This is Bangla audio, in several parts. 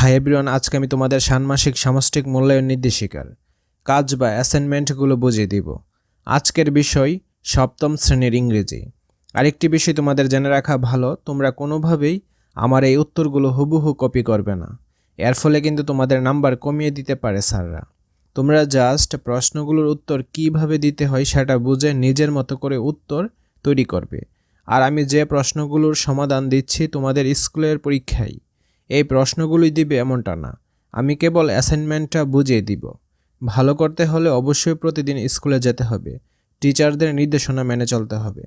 হাই এভরিওয়ান, আজকে আমি তোমাদের ষান্মাসিক সামষ্টিক মূল্যায়ন নির্দেশিকার কাজ বা অ্যাসাইনমেন্টগুলো বুঝিয়ে দিব। আজকের বিষয় সপ্তম শ্রেণির ইংরেজি। আরেকটি বিষয় তোমাদের জেনে রাখা ভালো, তোমরা কোনোভাবেই আমার এই উত্তরগুলো হুবহু কপি করবে না। এর ফলে কিন্তু তোমাদের নাম্বার কমিয়ে দিতে পারে স্যাররা। তোমরা জাস্ট প্রশ্নগুলোর উত্তর কীভাবে দিতে হয় সেটা বুঝে নিজের মতো করে উত্তর তৈরি করবে। আর আমি যে প্রশ্নগুলোর সমাধান দিচ্ছি তোমাদের স্কুলের পরীক্ষায়। এই প্রশ্নগুলোই দিবে এমনটা না। আমি কেবল অ্যাসাইনমেন্টটা বুঝিয়ে দিব। ভালো করতে হলে অবশ্যই প্রতিদিন স্কুলে যেতে হবে। টিচারদের নির্দেশনা মেনে চলতে হবে।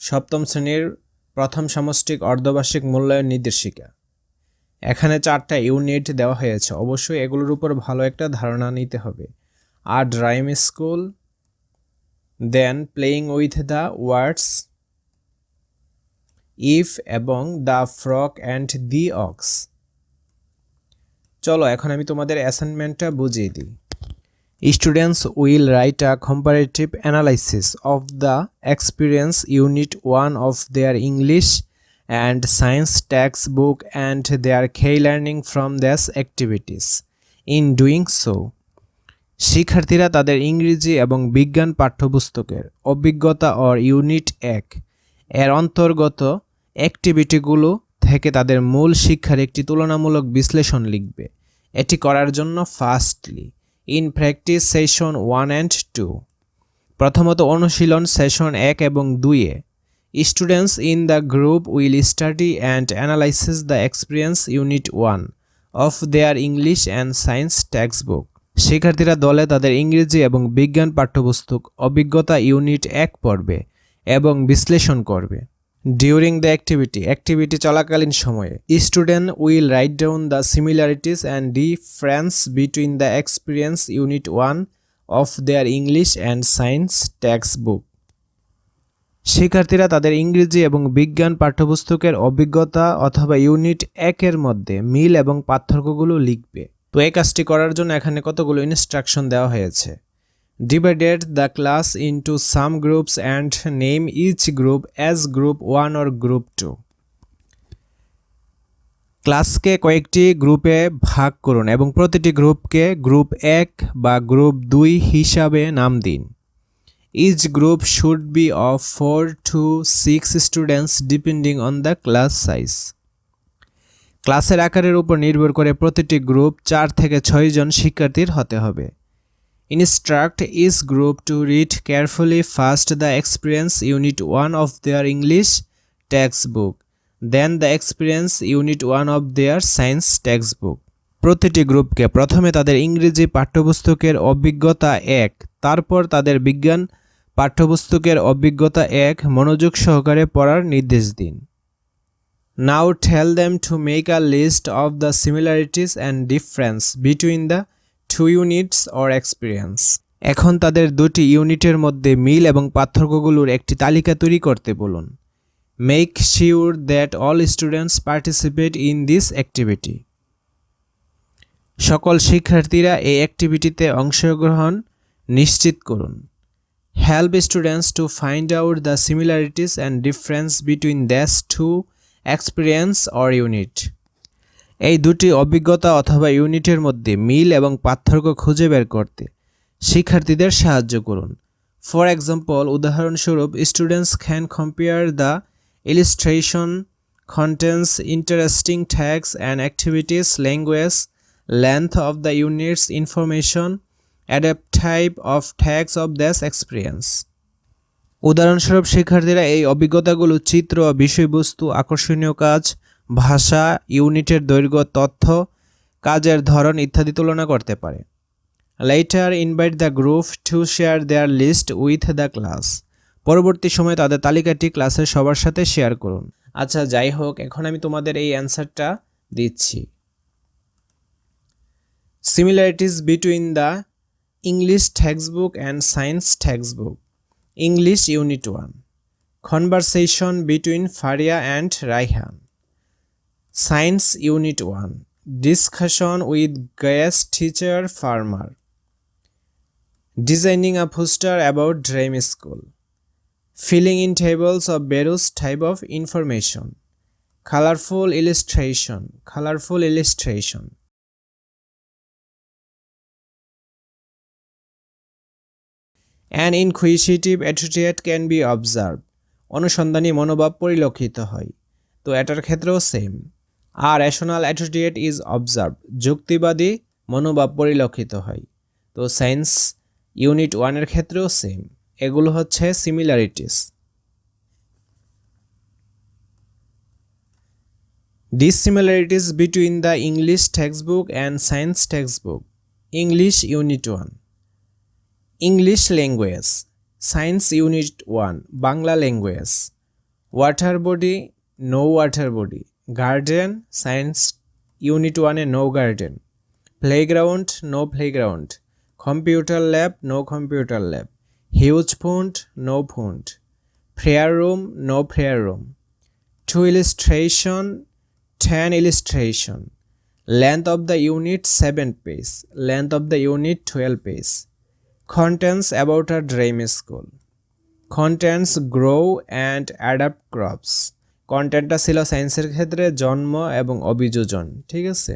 সপ্তম শ্রেণির প্রথম সামষ্টিক অর্ধবার্ষিক মূল্যায়ন নির্দেশিকা। এখানে চারটা ইউনিট দেওয়া হয়েছে। অবশ্যই এগুলোর উপর ভালো একটা ধারণা নিতে হবে। আর dream school then playing with the words if এবং the frog and the ox চলো, এখন আমি তোমাদের অ্যাসাইনমেন্টটা বুঝিয়ে দিই। Students will write a comparative analysis of the experience unit one of their English and science text book and their key learning from these activities in doing so শিক্ষার্থীরা তাদের ইংরেজি এবং বিজ্ঞান পাঠ্যপুস্তকের অভিজ্ঞতা অর ইউনিট এক এর অন্তর্গত অ্যাক্টিভিটিগুলো থেকে তাদের মূল শিক্ষার একটি তুলনামূলক বিশ্লেষণ লিখবে। এটি করার জন্য firstly in practice session one and two. প্রথমত অনুশীলন সেশন এক এবং দুইয়ে students in the group will study and analysis the experience unit one of their English and science text book শিক্ষার্থীরা দলে তাদের ইংরেজি এবং বিজ্ঞান পাঠ্যপুস্তক অভিজ্ঞতা ইউনিট এক পড়বে এবং বিশ্লেষণ করবে। ডিউরিং দ্য অ্যাক্টিভিটি অ্যাক্টিভিটি চলাকালীন সময়ে student will write down the similarities and difference between the experience unit one of their English and science text book শিক্ষার্থীরা তাদের ইংরেজি এবং বিজ্ঞান পাঠ্যপুস্তকের অভিজ্ঞতা অথবা ইউনিট একের মধ্যে মিল এবং পার্থক্যগুলো লিখবে। তো এই কাজটি করার জন্য এখানে কতগুলো ইনস্ট্রাকশন দেওয়া হয়েছে। Divided the class into some groups and name each group as group one or group two ক্লাসকে কয়েকটি গ্রুপে ভাগ করুন এবং প্রতিটি গ্রুপকে গ্রুপ এক বা গ্রুপ দুই হিসাবে নাম দিন। Each group should be of four to six students depending on the class size ক্লাসের আকারের উপর নির্ভর করে প্রতিটি গ্রুপ চার থেকে ছয়জন শিক্ষার্থীর হতে হবে। Instruct each group to read carefully first the experience unit one of their English text book then the experience unit one of their science text book প্রতিটি গ্রুপকে প্রথমে তাদের ইংরেজি পাঠ্যপুস্তকের অভিজ্ঞতা এক, তারপর তাদের বিজ্ঞান পাঠ্যপুস্তকের অভিজ্ঞতা এক মনোযোগ সহকারে পড়ার নির্দেশ দিন। Now tell them to make a list of the similarities and difference between the two units or experience এখন তাদের দুটি ইউনিটের মধ্যে মিল এবং পার্থক্যগুলোর একটি তালিকা তৈরি করতে বলুন। Make sure that all students participate in this activity সকল শিক্ষার্থীরা এই অ্যাক্টিভিটিতে অংশগ্রহণ নিশ্চিত করুন। Help students to find out the similarities and difference between these two experience or unit এই দুটি অভিজ্ঞতা অথবা ইউনিটের মধ্যে মিল এবং পার্থক্য খুঁজে বের করতে শিক্ষার্থীদের সাহায্য করুন। ফর এক্সাম্পল উদাহরণস্বরূপ students can compare the illustration contents interesting tasks and activities language length of the units information adapt type of tasks of these experience উদাহরণস্বরূপ, শিক্ষার্থীরা এই অভিজ্ঞতাগুলো চিত্র বিষয়বস্তু, আকর্ষণীয় কাজ, ভাষা, ইউনিটের দৈর্ঘ্য, তথ্য, কাজের ধরন ইত্যাদি তুলনা করতে পারে। Later invite the group to share their list with the class পরবর্তী সময়ে তাদের তালিকাটি ক্লাসের সবার সাথে শেয়ার করুন। আচ্ছা যাই হোক, এখন আমি তোমাদের এই অ্যান্সারটা দিচ্ছি। Similarities between the English text book and science text book English unit one conversation between Faria and Raihan science unit one discussion with guest teacher farmer designing a poster about dream school filling in tables of various type of information. Colorful illustration. Colorful illustration. An inquisitive attitude can be observe অনুসন্ধানী মনোভাব পরিলক্ষিত হয় তো এটার ক্ষেত্রেও সেম আর রেশনাল অ্যাটিটিউড ইজ অবজার্ভ যুক্তিবাদী মনোভাব পরিলক্ষিত হয় তো সায়েন্স ইউনিট ওয়ানের ক্ষেত্রেও সেম এগুলো হচ্ছে similarities dissimilarities between the English textbook and science textbook English unit one English language science unit one Bangla language water body no water body garden science unit ওয়ানে no garden playground no playground computer lab no computer lab huge font no font prayer room, no prayer room, two illustration 10 illustration, length of the unit 7 page length of the unit 12 page contents about a dream school contents grow and adapt crops কন্টেন্টটা ছিল সায়েন্সের ক্ষেত্রে জন্ম এবং অভিযোজন ঠিক আছে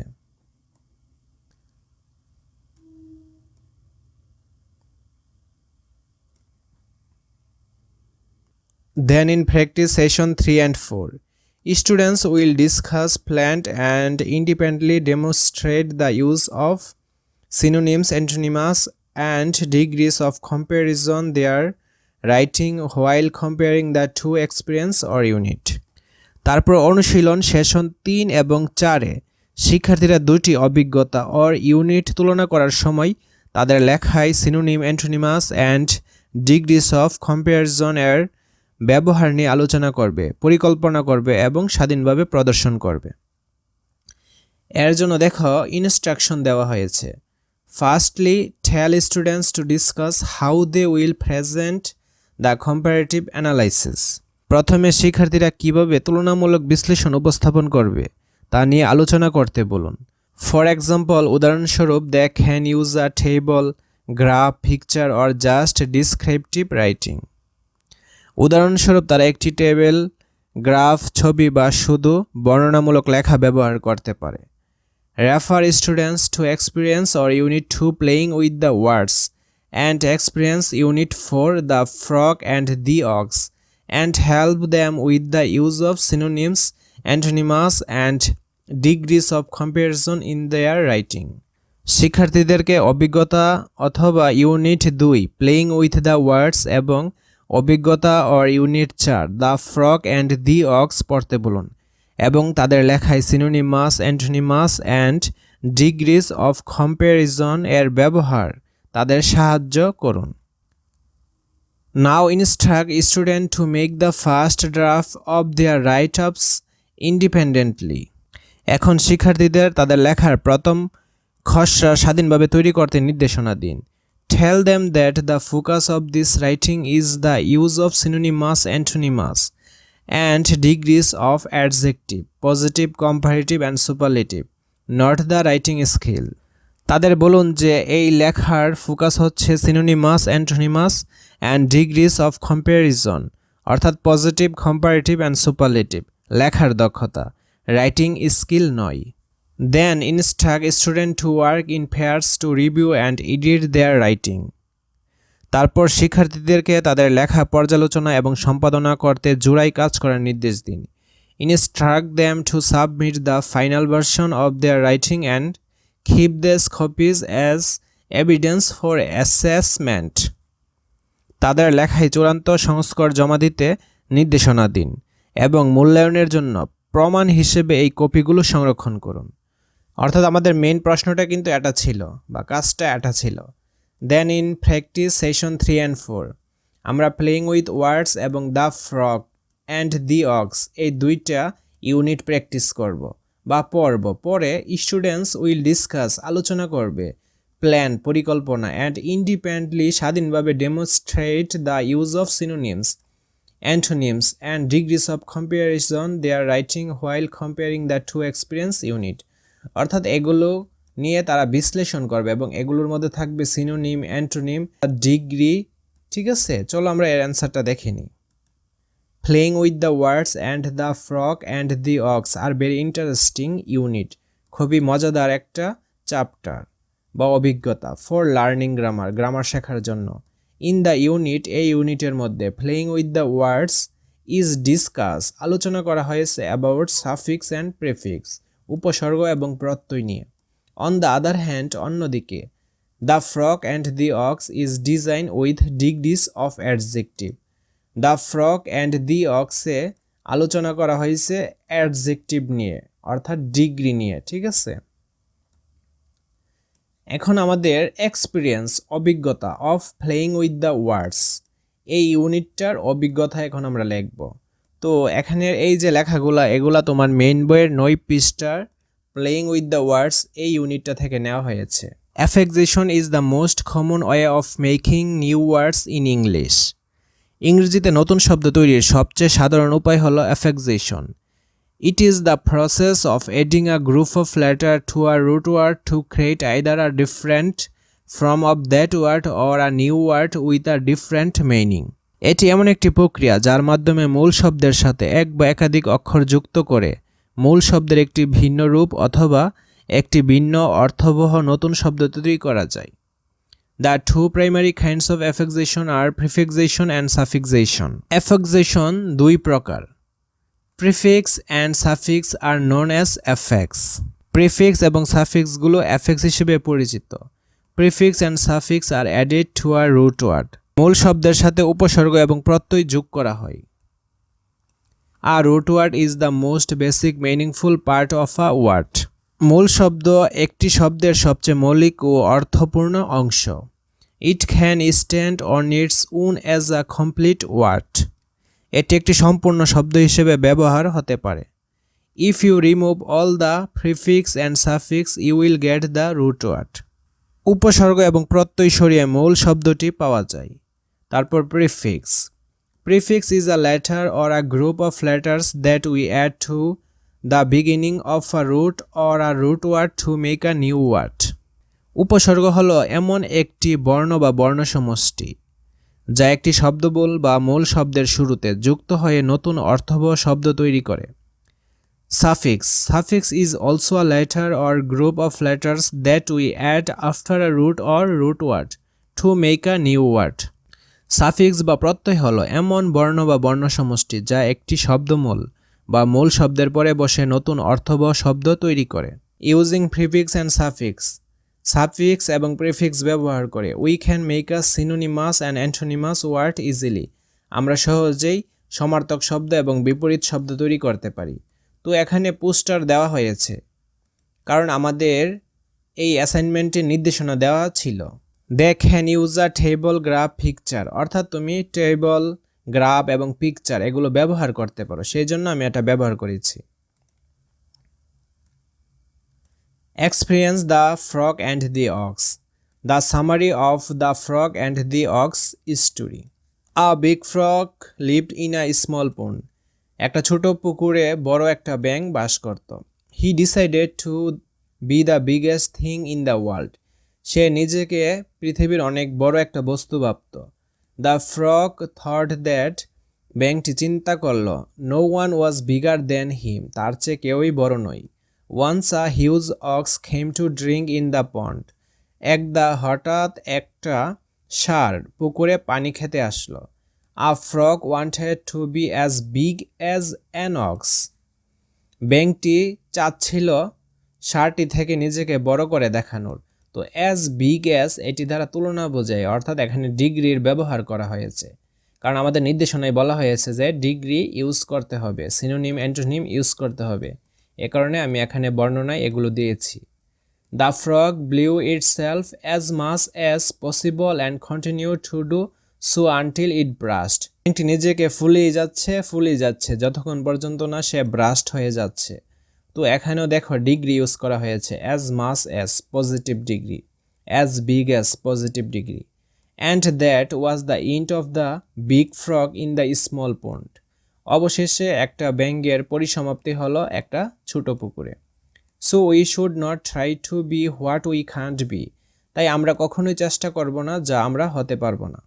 Then in practice session 3 and 4, students will discuss, plan and independently demonstrate the use of synonyms, antonyms and degrees of comparison their writing while comparing the two experience or unit. তারপর অনুশীলন সেশন তিন এবং চারে শিক্ষার্থীরা দুটি অভিজ্ঞতা অর ইউনিট তুলনা করার সময় তাদের লেখায় synonym antonymous and degrees of comparison এর ব্যবহার নিয়ে আলোচনা করবে, পরিকল্পনা করবে এবং স্বাধীনভাবে প্রদর্শন করবে এর জন্য দেখো ইনস্ট্রাকশন দেওয়া হয়েছে firstly tell students to discuss how they will present the comparative analysis প্রথমে শিক্ষার্থীরা কীভাবে তুলনামূলক বিশ্লেষণ উপস্থাপন করবে, তা নিয়ে আলোচনা করতে বলুন। ফর এক্সাম্পল উদাহরণস্বরূপ they can use a table graph picture or just descriptive writing উদাহরণস্বরূপ, তারা একটি টেবিল গ্রাফ ছবি বা শুধু বর্ণনামূলক লেখা ব্যবহার করতে পারে। Refer students to experience or unit two playing with the words and experience unit four the frog and the ox and help them with the use of synonyms antonymous and degrees of comparison in their writing শিক্ষার্থীদেরকে অভিজ্ঞতা অথবা ইউনিট দুই প্লেয়িং উইথ দ্য ওয়ার্ডস এবং অভিজ্ঞতা অর ইউনিট চার the frog and the ox পড়তে বলুন। এবং তাদের লেখায় synonymous antonymous and degrees of comparison এর ব্যবহার তাদের সাহায্য করুন। Now instruct student to make the first draft of their write ups independently এখন শিক্ষার্থীদের তাদের লেখার প্রথম খসড়া স্বাধীনভাবে তৈরি করতে নির্দেশনা দিন। Tell them that the focus of this writing is the use of synonymous, antonyms, and degrees of adjective, positive, comparative, and superlative, not the writing skill. তাদের বলুন যে এই লেখার ফোকাস হচ্ছে synonymous antonymous and degrees of comparison অর্থাৎ পজিটিভ কম্পারেটিভ অ্যান্ড সুপারলেটিভ লেখার দক্ষতা রাইটিং স্কিল নয় Then instruct student to work in pairs to review and edit their writing. তারপর শিক্ষার্থীদেরকে তাদের লেখা, পর্যালোচনা এবং সম্পাদনা করতে জোড়াই কাজ করার নির্দেশ দিন। Instruct them to submit the final version of their writing and keep these copies as evidence for assessment তাদের লেখায় চূড়ান্ত সংস্কর জমা দিতে নির্দেশনা দিন এবং মূল্যায়নের জন্য প্রমাণ হিসেবে এই কপিগুলো সংরক্ষণ করুন। অর্থাৎ আমাদের মেন প্রশ্নটা কিন্তু এটা ছিল বা কাজটা এটা ছিল। Then in practice session three and four আমরা প্লেইং উইথ ওয়ার্ডস এবং the frog and the ox এই দুইটা ইউনিট প্র্যাকটিস করব বা পড়ব। পরে স্টুডেন্টস উইল ডিসকাস আলোচনা করবে প্ল্যান পরিকল্পনা অ্যান্ড ইন্ডিপেন্ডেন্টলি স্বাধীনভাবে demonstrate the use of synonyms antonyms and degrees of comparison they are writing while comparing the two experience unit অর্থাৎ এগুলো নিয়ে তারা বিশ্লেষণ করবে এবং এগুলোর মধ্যে থাকবে সিনোনিম অ্যান্টোনিম ডিগ্রি ঠিক আছে? চলো আমরা এর অ্যান্সারটা দেখে নিই। Playing with the words and the frog and the ox are very interesting unit খুবই মজাদার একটা চ্যাপ্টার বা অভিজ্ঞতা ফর লার্নিং গ্রামার গ্রামার শেখার জন্য। ইন দ্য ইউনিট এই ইউনিটের মধ্যে playing with the words is discuss আলোচনা করা হয়েছে অ্যাবাউট সাফিক্স অ্যান্ড প্রেফিক্স উপসর্গ এবং প্রত্যয় নিয়ে। অন দ্য আদার হ্যান্ড অন্যদিকে the frog and the ox is design with degrees of adjective the frog and the অক্সে আলোচনা করা হয়েছে অ্যাডজেক্টিভ নিয়ে, অর্থাৎ ডিগ্রি নিয়ে, ঠিক আছে? এখন আমাদের এক্সপিরিয়েন্স অভিজ্ঞতা of playing with the words এই ইউনিটটার অভিজ্ঞতা এখন আমরা লিখব। তো এখানের এই যে লেখাগুলা, এগুলা তোমার মেইন বইয়ের নয় পৃষ্ঠার প্লেয়িং উইথ দ্য ওয়ার্ডস এই ইউনিটটা থেকে নেওয়া হয়েছে। Affixation is the most common way of making new words in English ইংরেজিতে নতুন শব্দ তৈরির সবচেয়ে সাধারণ উপায় হলো অ্যাফেক্সেশন It is the process of adding a group of letter to a root word to create either a different from of that word or a new word with a different meaning. এটি এমন একটি প্রক্রিয়া যার মাধ্যমে মূল শব্দের সাথে এক বা একাধিক অক্ষর যুক্ত করে মূল শব্দের একটি ভিন্ন রূপ অথবা একটি ভিন্ন অর্থবহ নতুন শব্দ তৈরি করা যায়। The two primary kinds of affixation are prefixation and suffixation affixation দুই প্রকার। Prefix and suffix are known as affix prefix এবং সাফিক্সগুলো অ্যাফেক্স হিসেবে পরিচিত। Prefix and suffix are added to a root word মূল শব্দের সাথে উপসর্গ এবং প্রত্যয় যোগ করা হয়। আর root word is the most basic meaningful part of a word মূল শব্দ একটি শব্দের সবচেয়ে মৌলিক ও অর্থপূর্ণ অংশ। It can stand on its own as a complete word এটি একটি সম্পূর্ণ শব্দ হিসেবে ব্যবহার হতে পারে। If you remove all the prefix and suffix you will get the root word উপসর্গ এবং প্রত্যয় সরিয়ে মূল শব্দটি পাওয়া যায়। তারপর prefix prefix is a letter or a group of letters that we add to the beginning of a root or a root word to make a new word উপসর্গ হলো এমন একটি বর্ণ বা বর্ণ সমষ্টি যা একটি শব্দবল বা মূল শব্দের শুরুতে যুক্ত হয়ে নতুন অর্থবহ শব্দ তৈরি করে। Suffix suffix is also a letter or group of letters that we add after a root or root word to make a new word suffix বা প্রত্যয় হলো এমন বর্ণ বা বর্ণ সমষ্টি যা একটি শব্দমূল বা মূল শব্দের পরে বসে নতুন অর্থবহ শব্দ তৈরি করে। Using prefix and suffix. Suffix এবং প্রিফিক্স ব্যবহার করে we can make a synonymous and antonymous word easily. আমরা সহজেই সমার্থক শব্দ এবং বিপরীত শব্দ তৈরি করতে পারি। তো এখানে পোস্টার দেওয়া হয়েছে। কারণ আমাদের এই অ্যাসাইনমেন্টের নির্দেশনা দেওয়া ছিল। They use a table graph picture অর্থাৎ তুমি টেবল গ্রাফ এবং পিকচার এগুলো ব্যবহার করতে পারো সেই জন্য আমি এটা ব্যবহার করেছি experience the frog and the ox the summary of the frog and the ox story. A big frog lived in a small pond. একটা ছোট পুকুরে বড় একটা ব্যাং বাস করত he decided to be the biggest thing in the world সে নিজেকে পৃথিবীর অনেক বড় একটা বস্তু ভাবত। দ্য ফ্রক থট দ্যাট ব্যাংকটি চিন্তা করল no one was bigger than him তার চেয়ে কেউই বড় নয়। Once a huge ox came to drink in the pond একদা হঠাৎ একটা ষাঁড় পুকুরে পানি খেতে আসলো। A frog wanted to be as big as an ox ব্যাংকটি চাচ্ছিল ষাঁড়টি থেকে নিজেকে বড় করে দেখানোর। তো অ্যাজ বিগ অ্যাজ এটি দ্বারা তুলনা বোঝায়, অর্থাৎ এখানে ডিগ্রির ব্যবহার করা হয়েছে। কারণ আমাদের নির্দেশনায় বলা হয়েছে যে ডিগ্রি ইউজ করতে হবে সিনোনিম অ্যান্টোনিম ইউজ করতে হবে। এ কারণে আমি এখানে বর্ণনায় এগুলো দিয়েছি। The frog blew itself as much as possible and continue to do so until it burst নিজেকে ফুলিয়ে যাচ্ছে ফুলিয়ে যাচ্ছে, যতক্ষণ পর্যন্ত না সে ব্রাস্ট হয়ে যাচ্ছে। তো এখানেও দেখো ডিগ্রি ইউজ করা হয়েছে as much as positive degree as big as positive degree and that was the end of the big frog in the small pond অবশেষে একটা ব্যাঙ্গের পরিসমাপ্তি হলো একটা ছোট পুকুরে। So we should not try to be what we can't be তাই আমরা কখনোই চেষ্টা করব না যা আমরা হতে পারব না।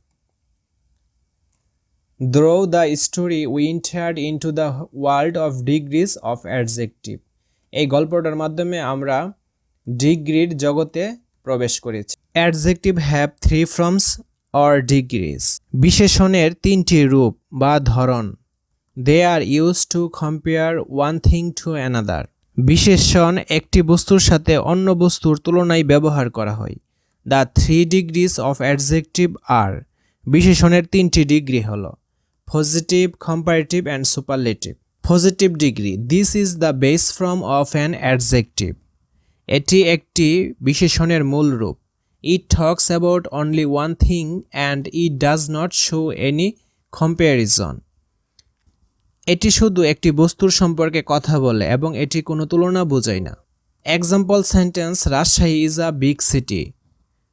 Through the story we entered into the world of degrees of adjective এই গল্পটার মাধ্যমে আমরা ডিগ্রির জগতে প্রবেশ করেছি। Adjective have three forms or degrees বিশেষণের তিনটি রূপ বা ধরন। They are use to compare one thing to another বিশেষণ একটি বস্তুর সাথে অন্য বস্তুর তুলনায় ব্যবহার করা হয়। The three degrees of adjective are বিশেষণের তিনটি ডিগ্রি হল। Positive comparative and superlative positive degree this is the base form of an adjective এটি একটি বিশেষণের মূল রূপ। It talks about only one thing and it does not show any comparison এটি শুধু একটি বস্তুর সম্পর্কে কথা বলে এবং এটি কোনো তুলনা বোঝায় না। Example sentence Rajshahi is a big city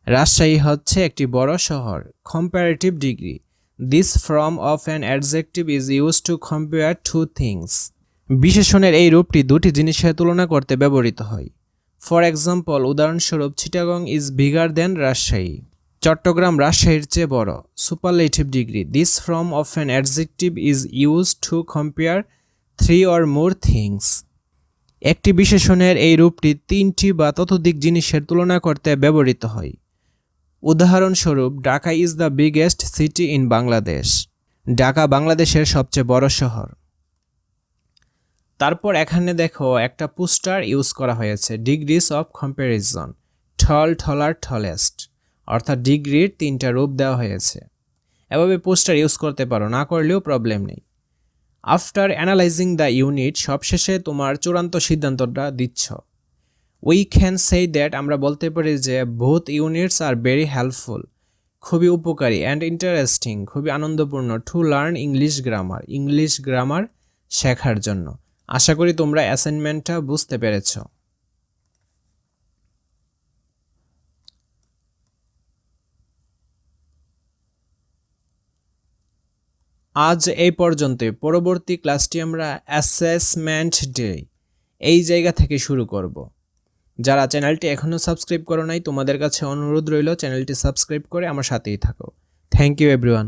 Rajshahi হচ্ছে একটি বড় শহর। Comparative degree this form of an adjective is use to compare two things বিশেষণের এই রূপটি দুটি জিনিসের তুলনা করতে ব্যবহৃত হয়। ফর এক্সাম্পল উদাহরণস্বরূপ Chittagong is bigger than Rajshahi Chattogram রাজশাহীর চেয়ে বড়। Superlative degree this form of an adjective is use to compare three or more things একটি বিশেষণের এই রূপটি তিনটি বা ততোধিক জিনিসের তুলনা করতে ব্যবহৃত হয়। উদাহরণস্বরূপ, Dhaka is the biggest city in Bangladesh Dhaka বাংলাদেশের সবচেয়ে বড় শহর। তারপর এখানে দেখো, একটা পোস্টার ইউজ করা হয়েছে degrees of comparison tall taller tallest অর্থাৎ ডিগ্রির তিনটা রূপ দেওয়া হয়েছে। এভাবে পোস্টার ইউজ করতে পারো, না করলেও প্রবলেম নেই। আফটার অ্যানালাইজিং দ্য ইউনিট সবশেষে তোমার চূড়ান্ত সিদ্ধান্তটা দিচ্ছ। উই ক্যান সেই দ্যাট আমরা বলতে পারি যে both units are very helpful খুবই উপকারী অ্যান্ড ইন্টারেস্টিং খুবই আনন্দপূর্ণ to learn English grammar English grammar শেখার জন্য। আশা করি তোমরা অ্যাসাইনমেন্টটা বুঝতে পেরেছ। আজ এই পর্যন্তই পরবর্তী ক্লাসটি আমরা অ্যাসেসমেন্ট ডে এই জায়গা থেকে শুরু করব। যারা চ্যানেলটি এখনও সাবস্ক্রাইব করো নাই, তোমাদের কাছে অনুরোধ রইল চ্যানেলটি সাবস্ক্রাইব করে আমার সাথেই থাকো। Thank you everyone